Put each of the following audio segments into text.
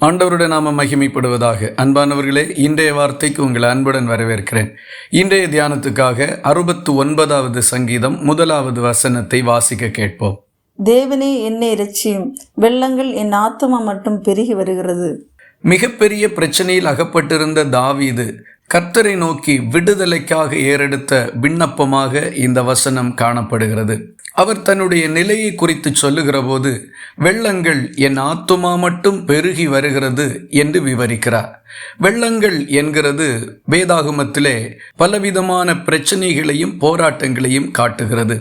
ஆண்டவருடைய நாம மகிமைப்படுவதாக. அன்பானவர்களே இன்றைய வார்த்தைக்கு உங்களை அன்புடன் வரவேற்கிறேன். இன்றைய தியானத்துக்காக அறுபத்து ஒன்பதாவது சங்கீதம் முதலாவது வசனத்தை வாசிக்க கேட்போம். தேவனே என்னை இரட்சியும். வெள்ளங்கள் என் ஆத்துமா மட்டும் பெருகி வருகிறது. மிகப்பெரிய பிரச்சனையில் அகப்பட்டிருந்த தாவீது கர்த்தரை நோக்கி விடுதலைக்காக ஏறெடுத்த விண்ணப்பமாக இந்த வசனம் காணப்படுகிறது. அவர் தன்னுடைய நிலையை குறித்து சொல்லுகிற போது வெள்ளங்கள் என் ஆத்துமா மட்டும் பெருகி வருகிறது என்று விவரிக்கிறார். வெள்ளங்கள் என்கிறது வேதாகமத்திலே பலவிதமான பிரச்சனைகளையும் போராட்டங்களையும் காட்டுகிறது.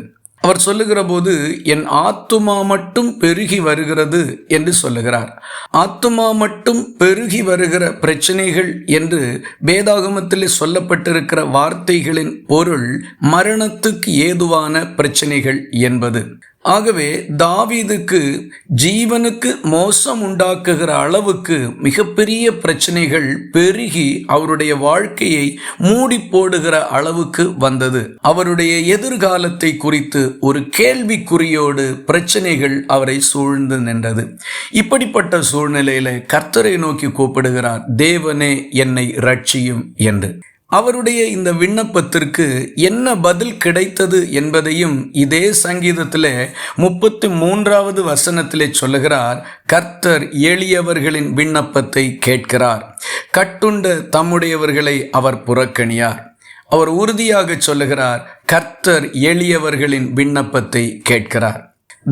அவர் சொல்லுகிற போது என் ஆத்துமா மட்டும் பெருகி வருகிறது என்று சொல்லுகிறார். ஆத்துமா மட்டும் பெருகி வருகிற பிரச்சனைகள் என்று வேதாகமத்தில் சொல்லப்பட்டிருக்கிற வார்த்தைகளின் பொருள் மரணத்துக்கு ஏதுவான பிரச்சனைகள் என்பது. ஆகவே தாவீதுக்கு ஜீவனுக்கு மோசம் உண்டாக்குகிற அளவுக்கு மிகப்பெரிய பிரச்சனைகள் பெருகி அவருடைய வாழ்க்கையை மூடி போடுகிற அளவுக்கு வந்தது. அவருடைய எதிர்காலத்தை குறித்து ஒரு கேள்விக்குறியோடு பிரச்சனைகள் அவரை சூழ்ந்து நின்றது. இப்படிப்பட்ட சூழ்நிலையில கர்த்தரை நோக்கி கூப்பிடுகிறார் தேவனே என்னை ரட்சியும் என்று. அவருடைய இந்த விண்ணப்பத்திற்கு என்ன பதில் கிடைத்தது என்பதையும் இதே சங்கீதத்தில் முப்பத்தி மூன்றாவது வசனத்திலே சொல்லுகிறார். கர்த்தர் எளியவர்களின் விண்ணப்பத்தை கேட்கிறார். கட்டுண்ட தம்முடையவர்களை அவர் புறக்கணியார். அவர் உறுதியாக சொல்லுகிறார் கர்த்தர் எளியவர்களின் விண்ணப்பத்தை கேட்கிறார்.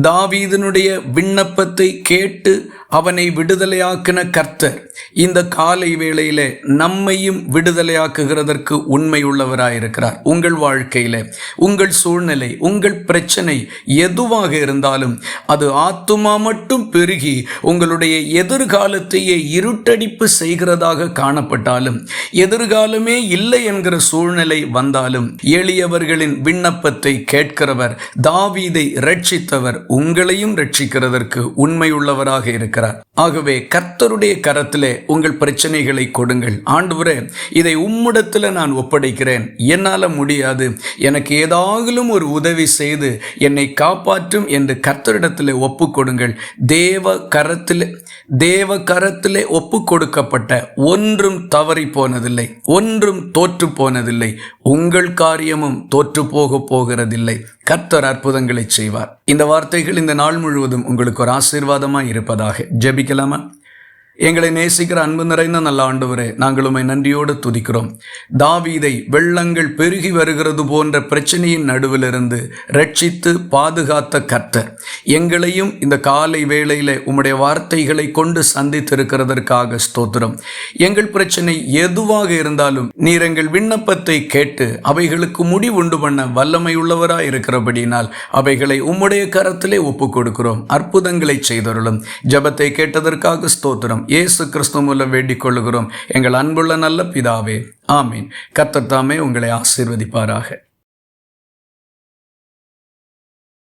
தாவீதனுடைய விண்ணப்பத்தை கேட்டு அவனை விடுதலையாக்கின கர்த்தர் இந்த காலை வேளையில நம்மையும் விடுதலையாக்குகிறதற்கு உண்மை உள்ளவராயிருக்கிறார் உங்கள் வாழ்க்கையில உங்கள் சூழ்நிலை உங்கள் பிரச்சனை எதுவாக இருந்தாலும் அது ஆத்துமா மட்டும் பெருகி உங்களுடைய எதிர்காலத்தையே இருட்டடிப்பு செய்கிறதாக காணப்பட்டாலும் எதிர்காலமே இல்லை என்கிற சூழ்நிலை வந்தாலும் எளியவர்களின் விண்ணப்பத்தை கேட்கிறவர் தாவீதை ரட்சித்தவர் உங்களையும் ரட்சிக்கிறதற்கு உண்மையுள்ளவராக இருக்கிறார். இருக்கிறார் ஆகவே கர்த்தருடைய கரத்தில் உங்கள் பிரச்சனைகளை கொடுங்கள். ஆண்டவரே இதை உம்மிடத்தில் நான் ஒப்படைக்கிறேன். என்னால் முடியாது. எனக்கு ஏதாகிலும் ஒரு உதவி செய்து என்னை காப்பாற்றும் என்று கர்த்தரிடத்தில் ஒப்பு கொடுங்கள். தேவ கரத்தில் தேவ கரத்தில் ஒப்பு கொடுக்கப்பட்ட ஒன்றும் தவறி போனதில்லை. ஒன்றும் தோற்று போனதில்லை. உங்கள் காரியமும் தோற்று போக போகிறதில்லை. கர்த்தர் அற்புதங்களை செய்வார். இந்த வார்த்தைகள் இந்த நாள் முழுவதும் உங்களுக்கு ஒரு ஆசீர்வாதமாக இருப்பதாக Mikel Ama, எங்களை நேசிக்கிற அன்பு நிறைந்த நல்ல ஆண்டவரே நாங்கள் உண்மை நன்றியோடு துதிக்கிறோம். தாவீதை வெள்ளங்கள் பெருகி வருகிறது போன்ற பிரச்சனையின் நடுவிலிருந்து ரட்சித்து பாதுகாத்த கர்த்தர். எங்களையும் இந்த காலை வேளையில் உம்முடைய வார்த்தைகளை கொண்டு சந்தித்திருக்கிறதற்காக ஸ்தோத்திரம். எங்கள் பிரச்சனை எதுவாக இருந்தாலும் நீர் எங்கள் விண்ணப்பத்தை கேட்டு அவைகளுக்கு முடிவுண்டு பண்ண வல்லமை உள்ளவராக இருக்கிறபடினால் அவைகளை உம்முடைய கரத்திலே ஒப்பு கொடுக்கிறோம் அற்புதங்களை செய்தருளும். ஜபத்தை கேட்டதற்காக ஸ்தோத்திரம். இயேசு கிறிஸ்து மூலம் வேண்டிக் கொள்ளுகிறோம் எங்கள் அன்புள்ள நல்ல பிதாவே ஆமீன். கத்தத்தாமே தாமே உங்களை ஆசீர்வதிப்பாராக.